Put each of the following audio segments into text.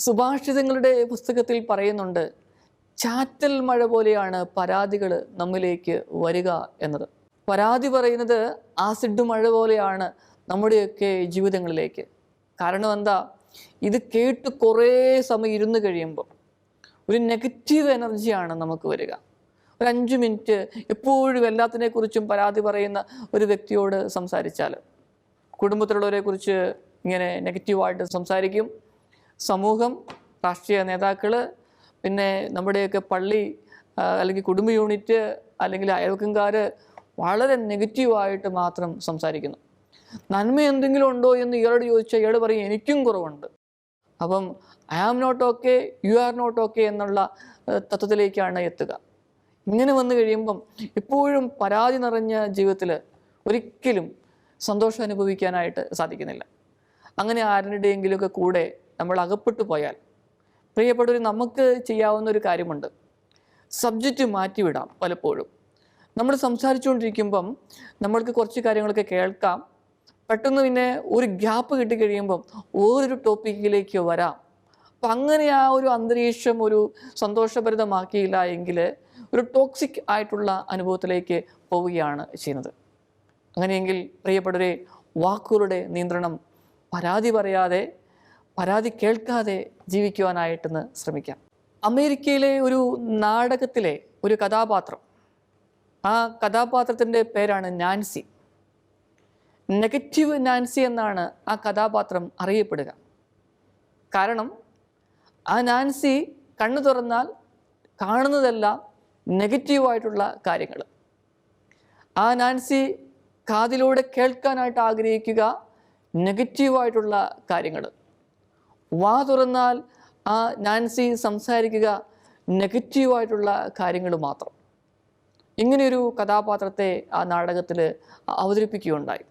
സുഭാഷിതങ്ങളുടെ പുസ്തകത്തിൽ പറയുന്നുണ്ട് ചാറ്റൽ മഴ പോലെയാണ് പരാതികൾ നമ്മിലേക്ക് വരിക എന്നത്. പരാതി പറയുന്നത് ആസിഡ് മഴ പോലെയാണ് നമ്മുടെയൊക്കെ ജീവിതങ്ങളിലേക്ക്. കാരണം എന്താ? ഇത് കേട്ട് കുറേ സമയം ഇരുന്ന് കഴിയുമ്പോൾ ഒരു നെഗറ്റീവ് എനർജിയാണ് നമുക്ക് വരിക. ഒരു അഞ്ച് മിനിറ്റ് എപ്പോഴും എല്ലാത്തിനെക്കുറിച്ചും പരാതി പറയുന്ന ഒരു വ്യക്തിയോട് സംസാരിച്ചാൽ കുടുംബത്തിലുള്ളവരെ കുറിച്ച് ഇങ്ങനെ നെഗറ്റീവായിട്ട് സംസാരിക്കും. സമൂഹം രാഷ്ട്രീയ നേതാക്കൾ പിന്നെ നമ്മുടെയൊക്കെ പള്ളി അല്ലെങ്കിൽ കുടുംബ യൂണിറ്റ് അല്ലെങ്കിൽ അയൽവക്കംകാർ വളരെ നെഗറ്റീവായിട്ട് മാത്രം സംസാരിക്കുന്നു. നന്മ എന്തെങ്കിലും ഉണ്ടോ എന്ന് ഇയാളോട് ചോദിച്ചാൽ ഇയാൾ പറയും എനിക്കും കുറവുണ്ട്. അപ്പം I am not okay you are not okay എന്നുള്ള തത്വത്തിലേക്കാണ് എത്തുക. ഇങ്ങനെ വന്നു കഴിയുമ്പം എപ്പോഴും പരാതി നിറഞ്ഞ ജീവിതത്തിൽ ഒരിക്കലും സന്തോഷം അനുഭവിക്കാനായിട്ട് സാധിക്കുന്നില്ല. അങ്ങനെ ആരുടെയെങ്കിലുമൊക്കെ കൂടെ നമ്മൾ അകപ്പെട്ടു പോയാൽ പ്രിയപ്പെട്ടവർ നമുക്ക് ചെയ്യാവുന്ന ഒരു കാര്യമുണ്ട്. സബ്ജക്റ്റ് മാറ്റിവിടാം പലപ്പോഴും. നമ്മൾ സംസാരിച്ചുകൊണ്ടിരിക്കുമ്പം നമ്മൾക്ക് കുറച്ച് കാര്യങ്ങളൊക്കെ കേൾക്കാം. പെട്ടെന്ന് പിന്നെ ഒരു ഗ്യാപ്പ് കിട്ടിക്കഴിയുമ്പം ഓരോരു ടോപ്പിക്കിലേക്ക് വരാം. അപ്പം അങ്ങനെ ആ ഒരു അന്തരീക്ഷം ഒരു സന്തോഷഭരിതമാക്കിയില്ല എങ്കിൽ ഒരു ടോക്സിക് ആയിട്ടുള്ള അനുഭവത്തിലേക്ക് പോവുകയാണ് ചെയ്യുന്നത്. അങ്ങനെയെങ്കിൽ പ്രിയപ്പെട്ടവരെ വാക്കുകളുടെ നിയന്ത്രണം പരാതി പറയാതെ പരാതി കേൾക്കാതെ ജീവിക്കുവാനായിട്ടെന്ന് ശ്രമിക്കാം. അമേരിക്കയിലെ ഒരു നാടകത്തിലെ ഒരു കഥാപാത്രം. ആ കഥാപാത്രത്തിന്റെ പേരാണ് നാൻസി. നെഗറ്റീവ് നാൻസി എന്നാണ് ആ കഥാപാത്രം അറിയപ്പെടുക. കാരണം ആ നാൻസി കണ്ണു തുറന്നാൽ കാണുന്നതെല്ലാം നെഗറ്റീവായിട്ടുള്ള കാര്യങ്ങൾ. ആ നാൻസി കാതിലൂടെ കേൾക്കാനായിട്ട് ആഗ്രഹിക്കുക നെഗറ്റീവായിട്ടുള്ള കാര്യങ്ങൾ. വാ തുറന്നാൽ ആ നാൻസി സംസാരിക്കുക നെഗറ്റീവായിട്ടുള്ള കാര്യങ്ങൾ മാത്രം. ഇങ്ങനെയൊരു കഥാപാത്രത്തെ ആ നാടകത്തിൽ അവതരിപ്പിക്കുകയുണ്ടായി.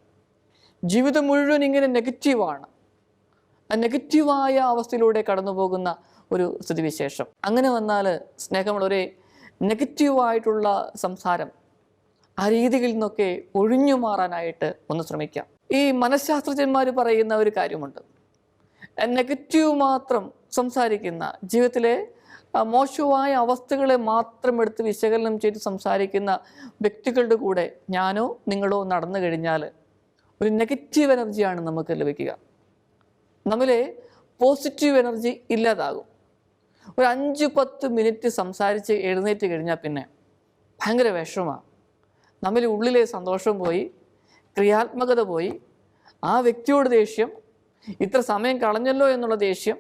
ജീവിതം മുഴുവൻ ഇങ്ങനെ നെഗറ്റീവാണ് ആ നെഗറ്റീവായ അവസ്ഥയിലൂടെ കടന്നു പോകുന്ന ഒരു സ്ഥിതിവിശേഷം. അങ്ങനെ വന്നാൽ സ്നേഹമുള്ളവരെ നെഗറ്റീവായിട്ടുള്ള സംസാരം ആ രീതികളിൽ നിന്നൊക്കെ ഒഴിഞ്ഞു മാറാനായിട്ട് ഒന്ന് ശ്രമിക്കാം. ഈ മനഃശാസ്ത്രജ്ഞന്മാർ പറയുന്ന ഒരു കാര്യമുണ്ട്. നെഗറ്റീവ് മാത്രം സംസാരിക്കുന്ന ജീവിതത്തിലെ മോശമായ അവസ്ഥകളെ മാത്രം എടുത്ത് വിശകലനം ചെയ്ത് സംസാരിക്കുന്ന വ്യക്തികളുടെ കൂടെ ഞാനോ നിങ്ങളോ നടന്നു കഴിഞ്ഞാൽ ഒരു നെഗറ്റീവ് എനർജിയാണ് നമുക്ക് ലഭിക്കുക. നമ്മിലെ പോസിറ്റീവ് എനർജി ഇല്ലാതാകും. ഒരു അഞ്ച് പത്ത് മിനിറ്റ് സംസാരിച്ച് എഴുന്നേറ്റ് കഴിഞ്ഞാൽ പിന്നെ ഭയങ്കര വിഷമമാണ് നമ്മിലെ ഉള്ളിലെ സന്തോഷം പോയി ക്രിയാത്മകത പോയി ആ വ്യക്തിയോട് ദേഷ്യം ഇത്ര സമയം കളഞ്ഞല്ലോ എന്നുള്ള ദേഷ്യം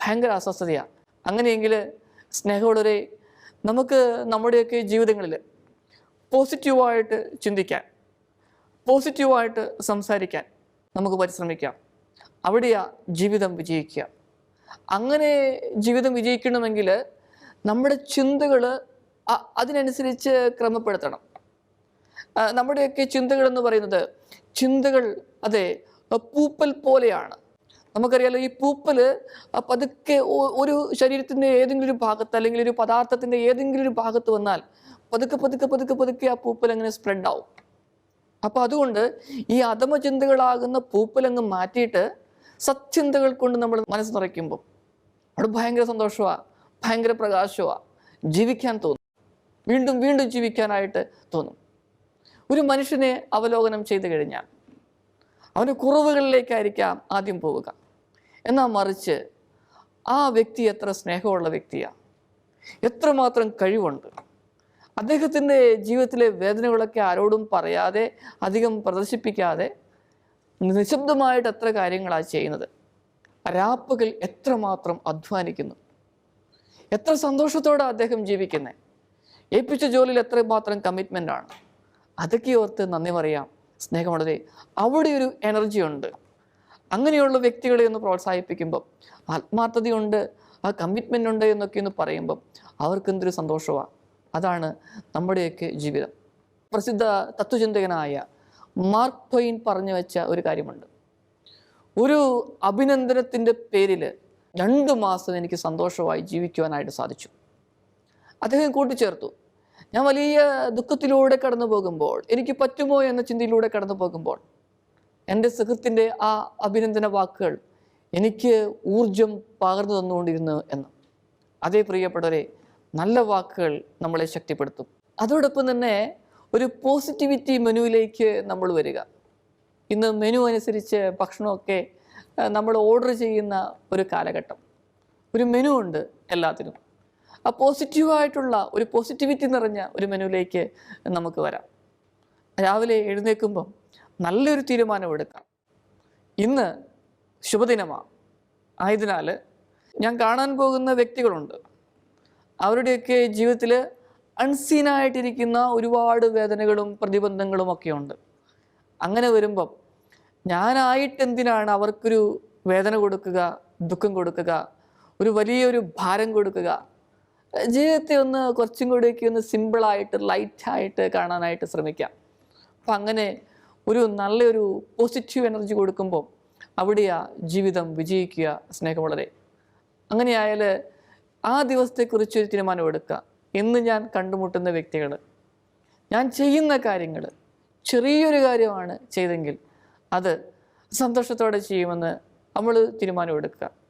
ഭയങ്കര അസ്വസ്ഥതയാണ് അങ്ങനെയെങ്കിൽ സ്നേഹമുള്ളവരെ നമുക്ക് നമ്മുടെയൊക്കെ ജീവിതങ്ങളിൽ പോസിറ്റീവായിട്ട് ചിന്തിക്കാൻ പോസിറ്റീവായിട്ട് സംസാരിക്കാൻ നമുക്ക് പരിശ്രമിക്കാം. അവിടെയാ ജീവിതം വിജയിക്കുക. അങ്ങനെ ജീവിതം വിജയിക്കണമെങ്കിൽ നമ്മുടെ ചിന്തകൾ അതിനനുസരിച്ച് ക്രമപ്പെടുത്തണം. നമ്മുടെയൊക്കെ ചിന്തകൾ എന്ന് പറയുന്നത് ചിന്തകൾ അതെ പൂപ്പൽ പോലെയാണ്. നമുക്കറിയാലോ ഈ പൂപ്പൽ പതുക്കെ ഒരു ശരീരത്തിന്റെ ഏതെങ്കിലും ഒരു ഭാഗത്ത് അല്ലെങ്കിൽ ഒരു പദാർത്ഥത്തിന്റെ ഏതെങ്കിലും ഒരു ഭാഗത്ത് വന്നാൽ പതുക്കെ പതുക്കെ പതുക്കെ പതുക്കെ ആ പൂപ്പൽ അങ്ങനെ സ്പ്രെഡ് ആവും അപ്പൊ അതുകൊണ്ട് ഈ അധമചിന്തകളാകുന്ന പൂപ്പലങ്ങ് മാറ്റിയിട്ട് സത്യന്തകൾ കൊണ്ട് നമ്മൾ മനസ്സ് നിറയ്ക്കുമ്പോൾ അവിടെ ഭയങ്കര സന്തോഷമാണ് ഭയങ്കര പ്രകാശമാണ് ജീവിക്കാൻ തോന്നും. വീണ്ടും വീണ്ടും ജീവിക്കാനായിട്ട് തോന്നും. ഒരു മനുഷ്യനെ അവലോകനം ചെയ്തു കഴിഞ്ഞാൽ അവന്റെ കുറവുകളിലേക്കായിരിക്കാം ആദ്യം പോവുക. എന്നാൽ മറിച്ച് ആ വ്യക്തി എത്ര സ്നേഹമുള്ള വ്യക്തിയാണ് എത്രമാത്രം കഴിവുണ്ട്. അദ്ദേഹത്തിന്റെ ജീവിതത്തിലെ വേദനകളൊക്കെ ആരോടും പറയാതെ അധികം പ്രദർശിപ്പിക്കാതെ നിശബ്ദമായിട്ട് എത്ര കാര്യങ്ങളാണ് ചെയ്യുന്നത്. രാപ്പകൽ എത്രമാത്രം അധ്വാനിക്കുന്നു. എത്ര സന്തോഷത്തോടെ അദ്ദേഹം ജീവിക്കുന്നത് ഏൽപ്പിച്ച ജോലിയിൽ എത്രമാത്രം കമ്മിറ്റ്മെന്റ് ആണ്. അതൊക്കെ ഓർത്ത് നന്ദി പറയാം. സ്നേഹമുള്ളതേ. അവിടെ ഒരു എനർജി ഉണ്ട്. അങ്ങനെയുള്ള വ്യക്തികളെ ഒന്ന് പ്രോത്സാഹിപ്പിക്കുമ്പം ആത്മാർത്ഥതയുണ്ട് ആ കമ്മിറ്റ്മെന്റ് ഉണ്ട് എന്നൊക്കെ ഒന്ന് പറയുമ്പം അവർക്ക് എന്തൊരു സന്തോഷമാണ് അതാണ് നമ്മുടെയൊക്കെ ജീവിതം. പ്രസിദ്ധ തത്വചിന്തകനായ മാർക്ക് ട്വൈൻ പറഞ്ഞു വെച്ച ഒരു കാര്യമുണ്ട്. ഒരു അഭിനന്ദനത്തിന്റെ പേരിൽ രണ്ട് മാസം എനിക്ക് സന്തോഷമായി ജീവിക്കുവാനായിട്ട് സാധിച്ചു. അദ്ദേഹം കൂട്ടിച്ചേർത്തു. ഞാൻ വലിയ ദുഃഖത്തിലൂടെ കടന്നു പോകുമ്പോൾ എനിക്ക് പറ്റുമോ എന്ന ചിന്തയിലൂടെ കടന്നു പോകുമ്പോൾ എന്റെ സുഹൃത്തിന്റെ ആ അഭിനന്ദന വാക്കുകൾ എനിക്ക് ഊർജം പകർന്നു തന്നുകൊണ്ടിരുന്നു എന്ന്. അതേ പ്രിയപ്പെട്ടവരെ നല്ല വാക്കുകൾ നമ്മളെ ശക്തിപ്പെടുത്തും. അതോടൊപ്പം തന്നെ ഒരു പോസിറ്റിവിറ്റി മെനുവിലേക്ക് നമ്മൾ വരിക. ഇന്ന് മെനു അനുസരിച്ച് ഭക്ഷണമൊക്കെ നമ്മൾ ഓർഡർ ചെയ്യുന്ന ഒരു കാലഘട്ടം. ഒരു മെനു ഉണ്ട് എല്ലാത്തിനും. ആ പോസിറ്റീവായിട്ടുള്ള ഒരു പോസിറ്റിവിറ്റി നിറഞ്ഞ ഒരു മെനുവിലേക്ക് നമുക്ക് വരാം. രാവിലെ എഴുന്നേൽക്കുമ്പം നല്ലൊരു തീരുമാനമെടുക്കാം ഇന്ന് ശുഭദിനമാണ് ആയതിനാൽ ഞാൻ കാണാൻ പോകുന്ന വ്യക്തികളുണ്ട്. അവരുടെയൊക്കെ ജീവിതത്തിൽ അൺസീനായിട്ടിരിക്കുന്ന ഒരുപാട് വേദനകളും പ്രതിബന്ധങ്ങളും ഒക്കെ ഉണ്ട്. അങ്ങനെ വരുമ്പം ഞാനായിട്ട് എന്തിനാണ് അവർക്കൊരു വേദന കൊടുക്കുക ദുഃഖം കൊടുക്കുക ഒരു വലിയൊരു ഭാരം കൊടുക്കുക? ജീവിതത്തെ ഒന്ന് കുറച്ചും കൂടിയൊക്കെ ഒന്ന് സിമ്പിളായിട്ട് ലൈറ്റായിട്ട് കാണാനായിട്ട് ശ്രമിക്കാം. അപ്പം അങ്ങനെ ഒരു നല്ലൊരു പോസിറ്റീവ് എനർജി കൊടുക്കുമ്പോൾ അവിടെയാ ജീവിതം വിജയിക്കുക സ്നേഹം വളരെ അങ്ങനെയായാൽ ആ ദിവസത്തെക്കുറിച്ച് ഒരു തീരുമാനമെടുക്കുക എന്ന് ഞാൻ കണ്ടുമുട്ടുന്ന വ്യക്തികൾ ഞാൻ ചെയ്യുന്ന കാര്യങ്ങൾ ചെറിയൊരു കാര്യമാണ് ചെയ്തെങ്കിൽ അത് സന്തോഷത്തോടെ ചെയ്യുമെന്ന് നമ്മൾ തീരുമാനമെടുക്കുക